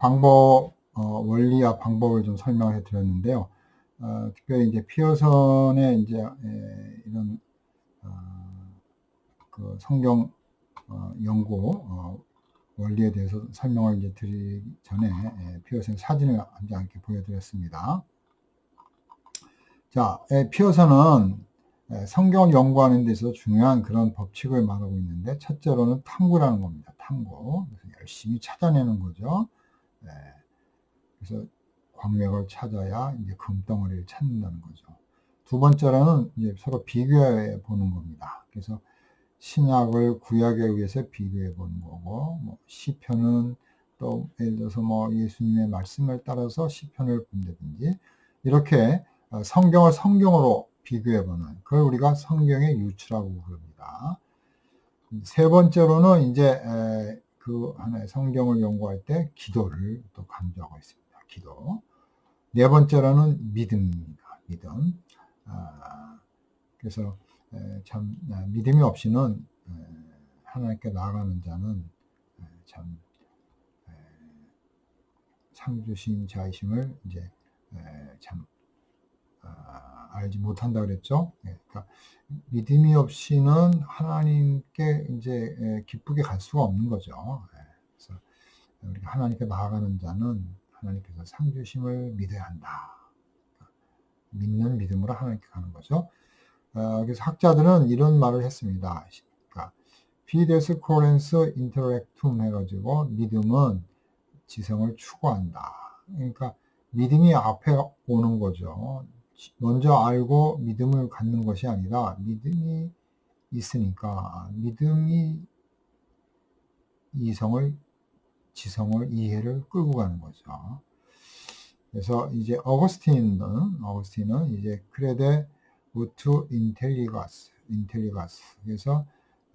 방법, 어, 원리와 방법을 좀 설명을 해 드렸는데요. 어, 특별히 이제 피어선의 이제 에, 이런 어, 그 성경 어, 연구 어, 원리에 대해서 설명을 이제 드리기 전에 에, 피어선 사진을 한장 이렇게 보여드렸습니다. 자, 에, 피어선은 에, 성경을 연구하는 데 있어서 중요한 그런 법칙을 말하고 있는데 첫째로는 탐구라는 겁니다. 탐구. 열심히 찾아내는 거죠. 에, 그래서 광맥을 찾아야 이제 금덩어리를 찾는다는 거죠. 두 번째로는 이제 서로 비교해 보는 겁니다. 그래서 신약을 구약에 의해서 비교해 보는 거고, 뭐 시편은 또 예를 들어서 뭐 예수님의 말씀을 따라서 시편을 본다든지 이렇게 어, 성경을 성경으로 비교해 보는 그걸 우리가 성경의 유추라고 부릅니다. 세 번째로는 이제 그 하나의 성경을 연구할 때 기도를 또 강조하고 있습니다. 기도. 네 번째로는 믿음입니다. 믿음. 아, 그래서 참 아, 믿음이 없이는 하나님께 나아가는 자는 참 상주신 자이심을 이제 참 아, 알지 못한다 그랬죠. 예, 그러니까 믿음이 없이는 하나님께 이제 기쁘게 갈 수가 없는 거죠. 예, 그래서 우리가 하나님께 나아가는 자는 하나님께서 상주심을 믿어야 한다. 믿는 믿음으로 하나님께 가는 거죠. 어, 그래서 학자들은 이런 말을 했습니다. 그러니까 피데스 코렌스 인터랙툼 해가지고 믿음은 지성을 추구한다. 그러니까 믿음이 앞에 오는 거죠. 먼저 알고 믿음을 갖는 것이 아니라 믿음이 있으니까 믿음이 이성을 지성을 이해를 끌고 가는 거죠. 그래서 이제 어거스틴은 어거스틴은 이제 크레데 우투 인텔리가스 인텔리가스 그래서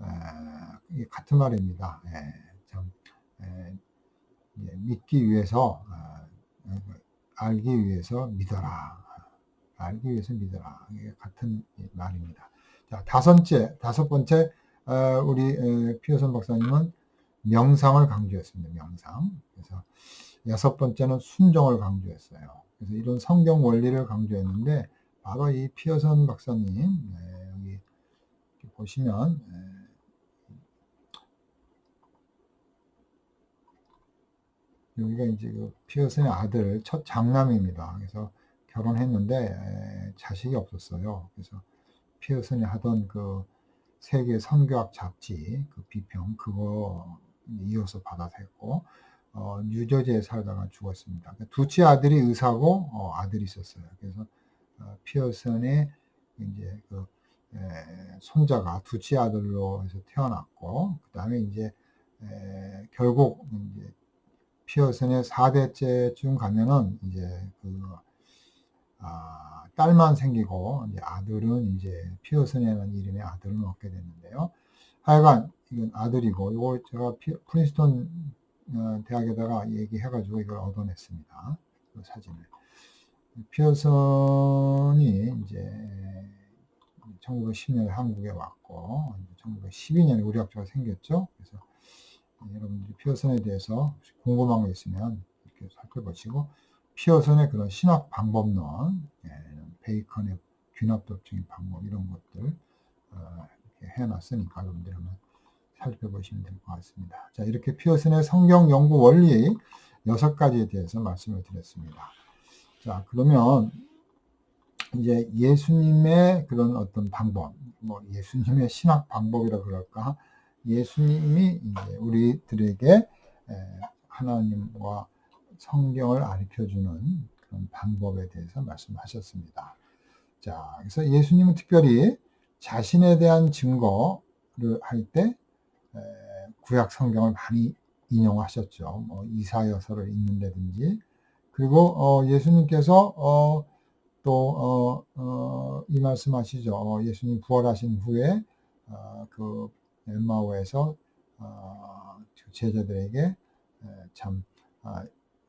에, 같은 말입니다. 에, 참 에, 믿기 위해서 어, 알기 위해서 믿어라. 알기 위해서 믿어라. 같은 말입니다. 자, 다섯째, 다섯 번째, 어, 우리 피어선 박사님은 명상을 강조했습니다. 명상. 그래서 여섯 번째는 순종을 강조했어요. 그래서 이런 성경 원리를 강조했는데 바로 이 피어선 박사님 네, 여기 보시면 네, 여기가 이제 그 피어슨의 아들 첫 장남입니다. 그래서 결혼했는데 자식이 없었어요. 그래서 피어슨이 하던 그 세계 선교학 잡지 그 비평 그거 이어서 받아서 했고 어, 뉴저지에 살다가 죽었습니다. 그러니까 두째 아들이 의사고 어, 아들이 있었어요. 그래서 어, 피어슨의 이제 그 에, 손자가 두째 아들로 해서 태어났고 그 다음에 이제 에, 결국 이제 피어슨의 4대째쯤 가면은 이제 그 아, 딸만 생기고 이제 아들은 이제 피어슨이라는 이름의 아들을 얻게 됐는데요. 하여간 이건 아들이고 이거 제가 피, 프린스턴 어, 대학에다가 얘기해가지고 이걸 얻어냈습니다. 그 사진을. 피어슨이 이제 1910년에 한국에 왔고 1912년에 우리 학교가 생겼죠. 그래서 여러분들이 피어슨에 대해서 궁금한 거 있으면 이렇게 살펴보시고 피어슨의 그런 신학 방법론, 예, 베이컨의 균합법적인 방법 이런 것들 어, 해놨으니까 여러분들 한번 살펴보시면 될 것 같습니다. 자 이렇게 피어슨의 성경 연구 원리 여섯 가지에 대해서 말씀을 드렸습니다. 자 그러면 이제 예수님의 그런 어떤 방법, 뭐 예수님의 신학 방법이라 그럴까, 예수님이 이제 우리들에게 하나님과 성경을 가르쳐주는 그런 방법에 대해서 말씀하셨습니다. 자, 그래서 예수님은 특별히 자신에 대한 증거를 할 때 구약 성경을 많이 인용하셨죠. 뭐 이사여서를 읽는다든지 그리고 어, 예수님께서 어, 또이 어, 어, 말씀하시죠. 어, 예수님 부활하신 후에 어, 그 엠마오에서 어, 제자들에게 참 아,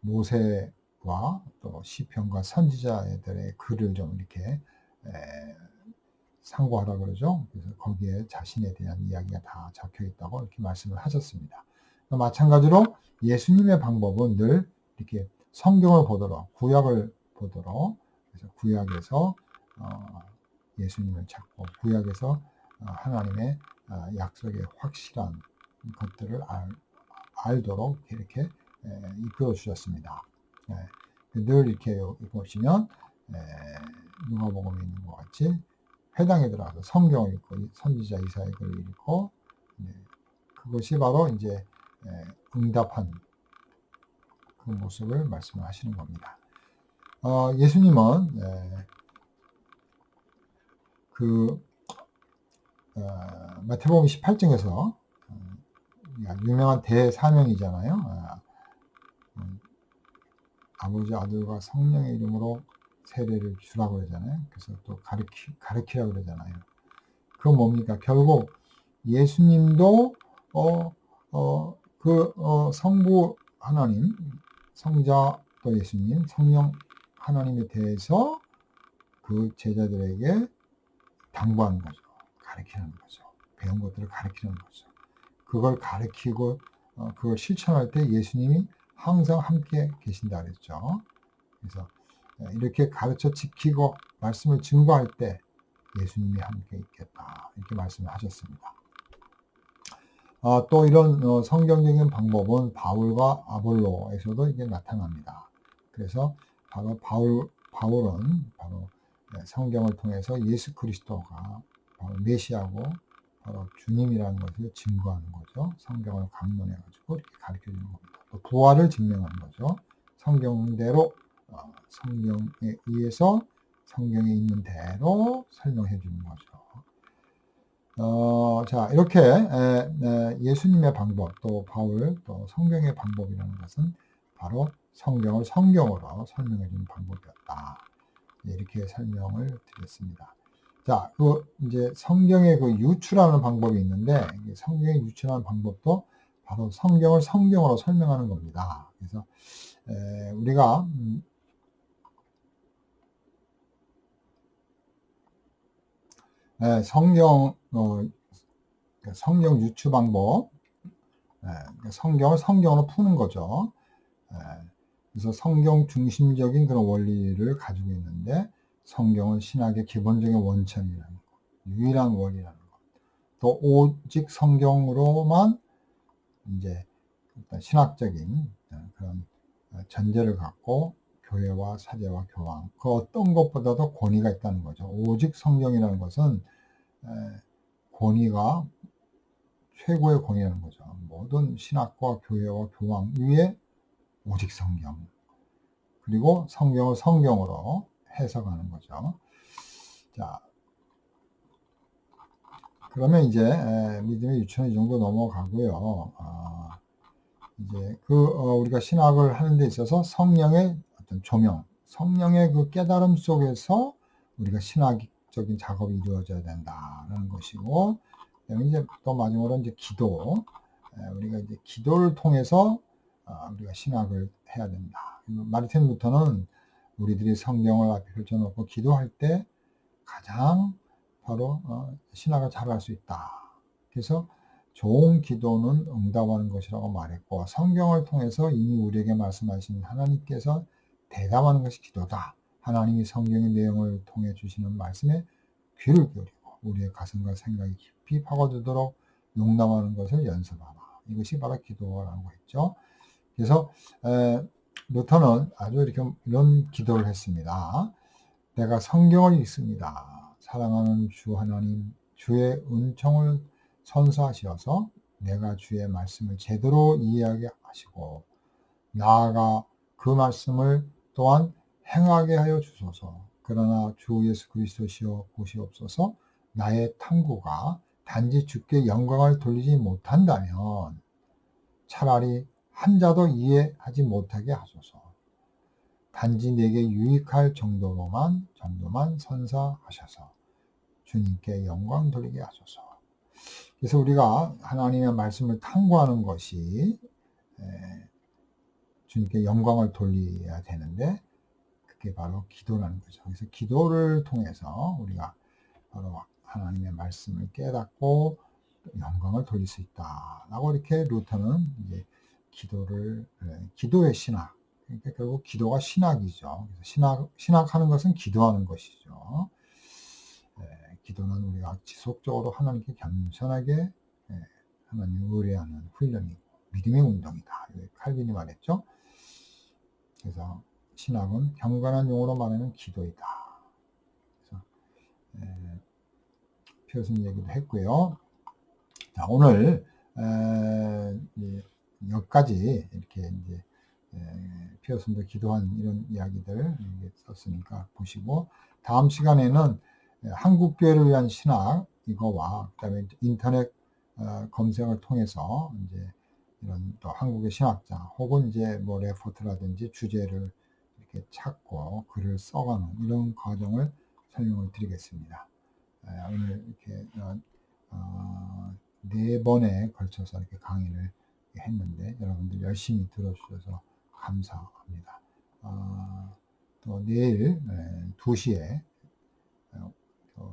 모세와 또 시편과 선지자들의 글을 좀 이렇게 상고하라 그러죠. 그래서 거기에 자신에 대한 이야기가 다 적혀 있다고 이렇게 말씀을 하셨습니다. 마찬가지로 예수님의 방법은 늘 이렇게 성경을 보도록 구약을 보도록 그래서 구약에서 어, 예수님을 찾고 구약에서 어, 하나님의 어, 약속의 확실한 것들을 알, 알도록 이렇게 에, 이끌어 주셨습니다. 예, 늘 이렇게 보시면 에, 누가복음에 있는 것 같이 회당에 들어가서 성경을 읽고 선지자 이사의 글을 읽고 네, 그것이 바로 이제 응답한 그 모습을 말씀을 하시는 겁니다. 어, 예수님은 그 어, 마태복음 18장에서 어, 유명한 대사명이잖아요. 아, 음, 아버지 아들과 성령의 이름으로 세례를 주라고 그러잖아요. 그래서 또 가르치, 가르치라고 그러잖아요. 그건 뭡니까? 결국 예수님도, 어, 어, 그, 어, 성부 하나님, 성자 또 예수님, 성령 하나님에 대해서 그 제자들에게 당부하는 거죠. 가르치는 거죠. 배운 것들을 가르치는 거죠. 그걸 가르치고, 어, 그걸 실천할 때 예수님이 항상 함께 계신다 그랬죠. 그래서 예, 이렇게 가르쳐 지키고 말씀을 증거할 때 예수님이 함께 있겠다. 이렇게 말씀을 하셨습니다. 아, 또 이런 어, 성경적인 방법은 바울과 아볼로에서도 이게 나타납니다. 그래서 바로 바울, 바울은 바로 예, 성경을 통해서 예수 그리스도가 바로 메시아고 바로 주님이라는 것을 증거하는 거죠. 성경을 강론해 가지고 이렇게 가르쳐 주는 겁니다. 또 부활을 증명하는 거죠. 성경대로 어, 성경에 의해서 성경에 있는 대로 설명해 주는 거죠. 어, 자, 이렇게 에, 에, 예수님의 방법, 또 바울, 또 성경의 방법이라는 것은 바로 성경을 성경으로 설명해 주는 방법이었다. 네, 이렇게 설명을 드렸습니다. 자, 그 이제 성경의 그 유출하는 방법이 있는데 성경의 유출하는 방법도 바로 성경을 성경으로 설명하는 겁니다. 그래서 에, 우리가 음, 네, 성경 어, 성경 유추 방법, 네, 성경을 성경으로 푸는 거죠. 네, 그래서 성경 중심적인 그런 원리를 가지고 있는데 성경은 신학의 기본적인 원천이라는 것, 유일한 원이라는 것, 또 오직 성경으로만 이제 신학적인 그런 전제를 갖고 교회와 사제와 교황 그 어떤 것보다도 권위가 있다는 거죠. 오직 성경이라는 것은 권위가 최고의 권위라는 거죠. 모든 신학과 교회와 교황 위에 오직 성경 그리고 성경을 성경으로 해석하는 거죠. 자, 그러면 이제 믿음의 유치원 이 정도 넘어가고요. 아, 이제 그 어, 우리가 신학을 하는 데 있어서 성령의 어떤 조명, 성령의 그 깨달음 속에서 우리가 신학적인 작업이 이루어져야 된다는 것이고, 이제 또 마지막으로 이제 기도, 우리가 이제 기도를 통해서 어, 우리가 신학을 해야 된다. 마르틴 루터는 우리들이 성경을 앞에 펼쳐놓고 기도할 때 가장 바로 어, 신학을 잘할 수 있다. 그래서 좋은 기도는 응답하는 것이라고 말했고 성경을 통해서 이미 우리에게 말씀하신 하나님께서 대답하는 것이 기도다. 하나님이 성경의 내용을 통해 주시는 말씀에 귀를 기울이고 우리의 가슴과 생각이 깊이 파고들도록 용납하는 것을 연습하라. 이것이 바로 기도라고 했죠. 그래서 에, 루터는 아주 이렇게 이런 기도를 했습니다. 내가 성경을 읽습니다. 사랑하는 주 하나님, 주의 은총을 선사하셔서 내가 주의 말씀을 제대로 이해하게 하시고 나아가 그 말씀을 또한 행하게 하여 주소서. 그러나 주 예수 그리스도시여 보시옵소서. 나의 탐구가 단지 주께 영광을 돌리지 못한다면 차라리 한 자도 이해하지 못하게 하소서. 단지 내게 유익할 정도로만 정도만 선사하셔서 주님께 영광 돌리게 하소서. 그래서 우리가 하나님의 말씀을 탐구하는 것이 주님께 영광을 돌려야 되는데 그게 바로 기도라는 거죠. 그래서 기도를 통해서 우리가 바로 하나님의 말씀을 깨닫고 영광을 돌릴 수 있다라고 이렇게 루터는 이제 기도를 기도의 신학 그러니까 결국 기도가 신학이죠. 신학, 신학하는 것은 기도하는 것이죠. 예, 기도는 우리가 지속적으로 하나님께 겸손하게 예, 하나님 의뢰하는 훈련이고 믿음의 운동이다. 칼빈이 말했죠. 그래서 신학은 경건한 용어로 말하는 기도이다. 그래서 예, 표준 얘기도 했고요. 자, 오늘 에, 이 여기까지 이렇게 이제 에, 피어슨도 기도한 이런 이야기들 썼으니까 보시고 다음 시간에는 에, 한국 교회를 위한 신학 이거와 그다음에 인터넷 어, 검색을 통해서 이제 이런 또 한국의 신학자 혹은 이제 뭐 레포트라든지 주제를 이렇게 찾고 글을 써가는 이런 과정을 설명을 드리겠습니다. 에, 오늘 이렇게 어, 어, 네 번에 걸쳐서 이렇게 강의를 했는데 여러분들 열심히 들어주셔서 감사합니다. 어, 또 내일 2시에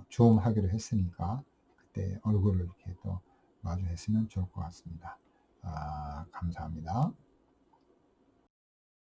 좀 하기로 했으니까 그때 얼굴을 이렇게 또 마주했으면 좋을 것 같습니다. 아, 감사합니다.